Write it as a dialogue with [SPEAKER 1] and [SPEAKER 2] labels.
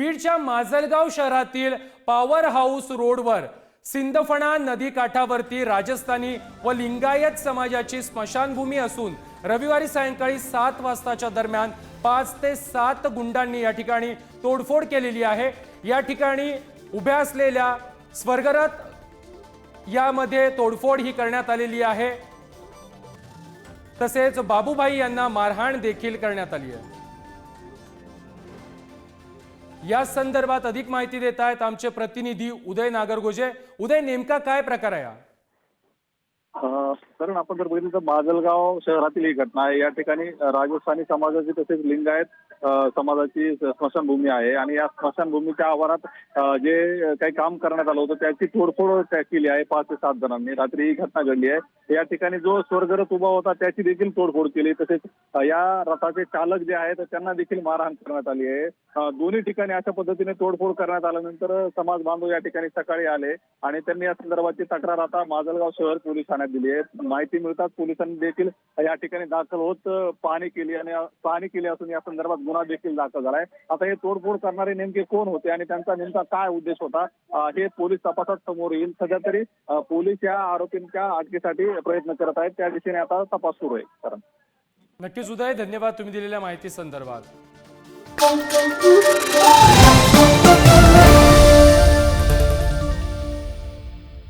[SPEAKER 1] बीडच्या माजलगाव शहरातील power house रोडवर सिंदफणा नदी काठावरती राजस्थानी व लिंगायत समाजाची स्मशानभूमी असून रविवारी सायंकाळी सात वाजताच्या दरम्यान पाच ते सात गुंडांनी या ठिकाणी तोडफोड केलेली आहे. या ठिकाणी उभ्या असलेल्या स्वर्गरथ यामध्ये तोडफोड ही करण्यात आलेली आहे. तसेच बाबूभाई यांना मारहाण देखील करण्यात आली आहे. या संदर्भात अधिक माहिती देत आहेत आमचे प्रतिनिधी उदय नागरगोजे. उदय नेमका काय प्रकार आहे
[SPEAKER 2] कारण आपण जर बघितलं तर माजलगाव शहरातील ही घटना आहे. या ठिकाणी राजस्थानी समाजाची तसेच लिंगायत समाजाची स्मशानभूमी आहे. आणि या स्मशानभूमीच्या आवारात जे काही काम करण्यात आलं होतं त्याची तोडफोड त्या- केली आहे पाच ते सात जणांनी. रात्री ही घटना घडली आहे. या ठिकाणी जो स्वर्गरथ उभा होता त्याची देखील तोडफोड केली. तसेच या रथाचे चालक जे आहेत त्यांना देखील मारहाण करण्यात आली आहे. दोन्ही ठिकाणी अशा पद्धतीने तोडफोड करण्यात आल्यानंतर समाज बांधव या ठिकाणी सकाळी आले. आणि त्यांनी या संदर्भाची तक्रार आता माजलगाव शहर पोलीस ठाण्यात दिली आहे. माहिती मिळताच पोलिसांनी देखील या ठिकाणी दाखल होत पाहणी केली आणि पाहणी केली असून या संदर्भात गुन्हा देखील दाखल झालाय. आता हे तोडफोड करणारे नेमके कोण होते आणि त्यांचा नेमका काय उद्देश होता हे पोलीस तपासात समोर येईल. सध्या तरी पोलीस या आरोपींच्या अटकेसाठी प्रयत्न करत आहेत. त्या दिशेने आता तपास सुरू आहे. कारण
[SPEAKER 1] नक्कीच उदय धन्यवाद तुम्ही दिलेल्या माहिती संदर्भात.